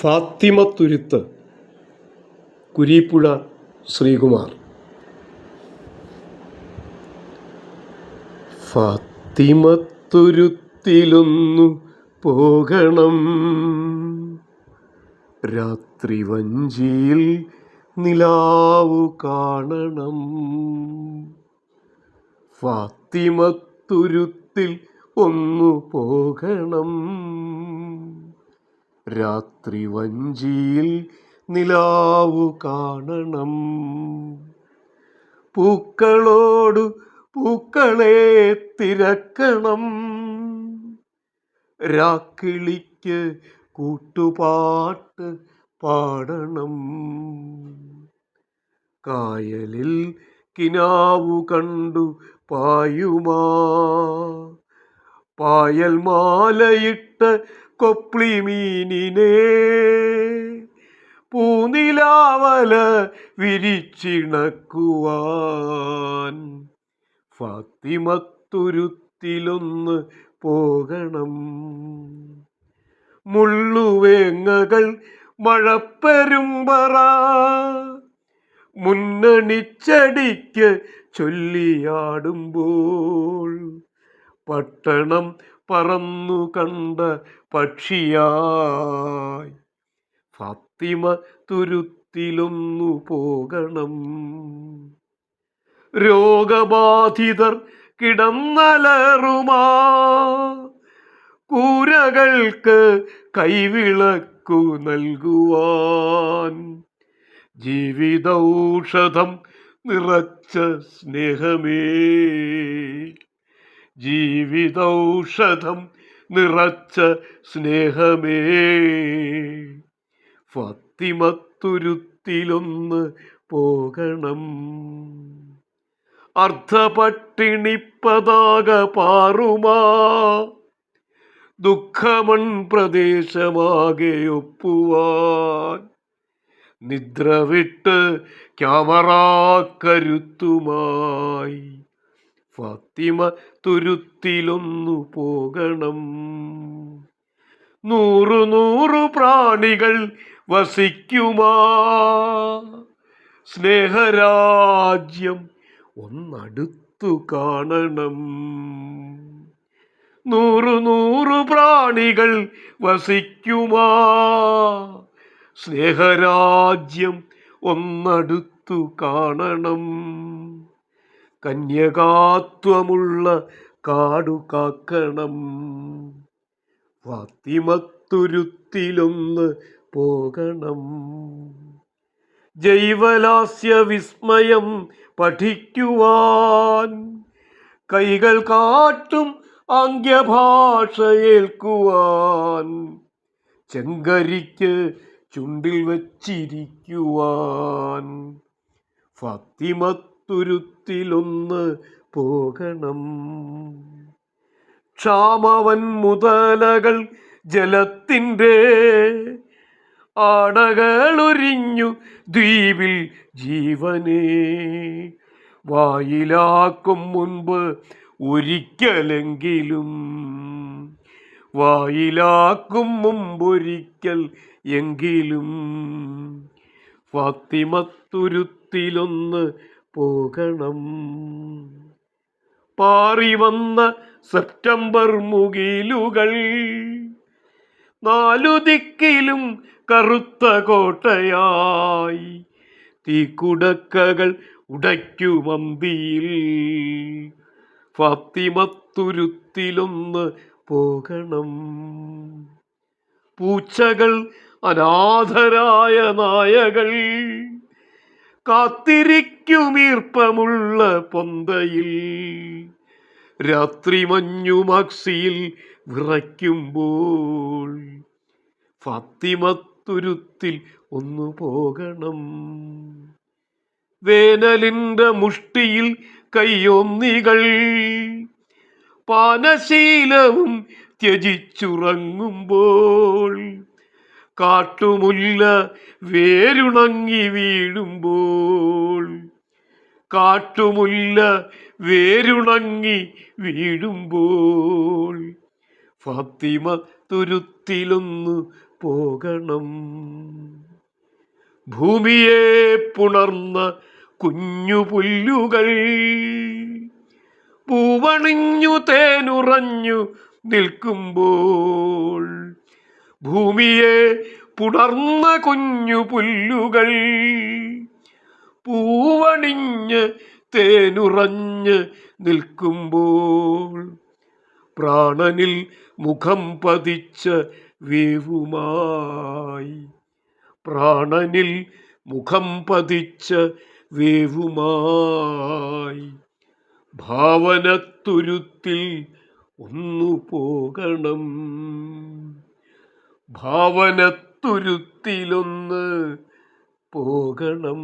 ഫാത്തിമ തുരുത്ത് കുരീപ്പുഴ ശ്രീകുമാർ. ഫാത്തിമ തുരുത്തിലൊന്നു പോകണം. രാത്രി വഞ്ചിയിൽ നിലാവു കാണണം. ഫാത്തിമ തുരുത്തിൽ ഒന്നു പോകണം. രാത്രി വഞ്ചിയിൽ നിലാവു കാണണം. പൂക്കളോടു പൂക്കളെ തിരക്കണം. രാക്കിളിക്ക് കൂട്ടുപാട്ട് പാടണം. കായലിൽ കിനാവു കണ്ടു പായുമാ. പായൽ മാലയിട്ട് കൊപ്ലി മീനിനെ പൂനിലാവല വിരിച്ചിണക്കുവാൻ. ഫാത്തിമത്തുരുത്തിലൊന്ന് പോകണം. മുള്ളുവേങ്ങകൾ മഴപ്പെരുമ്പറ മുന്നണിച്ചടിക്ക് ചൊല്ലിയാടുമ്പോൾ പട്ടണം പറന്നു കണ്ട പക്ഷിയായി. ഫാത്തിമ തുരുത്തിലൊന്നു പോകണം. രോഗബാധിതർ കിടന്നലറുമാ. കൂരകൾക്ക് കൈവിളക്കു നൽകുവാൻ. ജീവിതൗഷധം നിറച്ച സ്നേഹമേ. ജീവിതൗഷധം നിറച്ച സ്നേഹമേ. ഫത്തിമത്തുരുത്തിലൊന്ന് പോകണം. അർദ്ധപട്ടിണി പതാക പാറുമാ. ദുഃഖമൺ പ്രദേശമാകെ ഒപ്പുവാൻ നിദ്ര വിട്ട് ക്യാമറ കരുത്തുമായി. ഫാത്തിമ തുരുത്തിലൊന്നു പോകണം. നൂറു നൂറു പ്രാണികൾ വസിക്കുമാ. സ്നേഹരാജ്യം ഒന്നടുത്തു കാണണം. നൂറു നൂറു പ്രാണികൾ വസിക്കുമാ. സ്നേഹരാജ്യം ഒന്നടുത്തു കാണണം. കന്യകാത്വമുള്ള കാടു കാക്കണം. പോകണം. ജൈവലാസ്യ വിസ്മയം പഠിക്കുവാൻ കൈകൾ കാട്ടും ആംഗ്യഭാഷയേൽക്കുവാൻ ചെങ്കരിക്ക് ചുണ്ടിൽ വച്ചിരിക്കുവാൻ. ഫത്തിമത്തുരുത്തിലൊന്ന് പോകണം. ക്ഷാമവൻ മുതലകൾ ജലത്തിന്റെ ആടകളൊരിഞ്ഞു ദ്വീപിൽ ജീവനെ. വായിലാക്കും മുൻപ് ഒരിക്കലെങ്കിലും. വായിലാക്കും മുമ്പൊരിക്കൽ എങ്കിലും. ഫാത്തിമത്തുരുത്തിലൊന്ന് പോകണം. പാറി വന്ന സെപ്റ്റംബർ മുകിലുകൾ നാലു ദിക്കിലും കറുത്ത കോട്ടയായി തീക്കുടക്കകൾ ഉടയ്ക്കുമന്തിയിൽ ഫാത്തിമത്തുരുത്തിലൊന്ന് പോകണം. പൂച്ചകൾ അനാഥരായ നായകൾ കാത്തിരിക്കുമീർപ്പമുള്ള പൊന്തയിൽ. രാത്രി മഞ്ഞു മക്സിയിൽ വിറയ്ക്കുമ്പോൾ ഫാത്തിമത്തുരുത്തിൽ ഒന്നു പോകണം. വേനലിന്റെ മുഷ്ടിയിൽ കയ്യൊന്നികൾ പാനശീലവും ത്യജിച്ചുറങ്ങുമ്പോൾ കാട്ടുമുല്ല വേരുണങ്ങി വീഴുമ്പോൾ. കാട്ടുമുല്ല വേരുണങ്ങി വീഴുമ്പോൾ. ഫാത്തിമ തുരുത്തിലൊന്നു പോകണം. ഭൂമിയെ പുണർന്ന കുഞ്ഞു പുല്ലുകൾ പൂവണിഞ്ഞു തേനുറഞ്ഞു നിൽക്കുമ്പോൾ. ഭൂമിയെ പുണർന്ന കുഞ്ഞു പുല്ലുകൾ. പൂവണിഞ്ഞ് തേനുറഞ്ഞ് നിൽക്കുമ്പോൾ പ്രാണനിൽ മുഖം പതിച്ച വേവുമായി. പ്രാണനിൽ മുഖം പതിച്ച വേവുമായി. ഭാവനത്തുരുത്തിൽ ഒന്നു പോകണം ഭാവനത്തുരുത്തിലൊന്ന് പോകണം.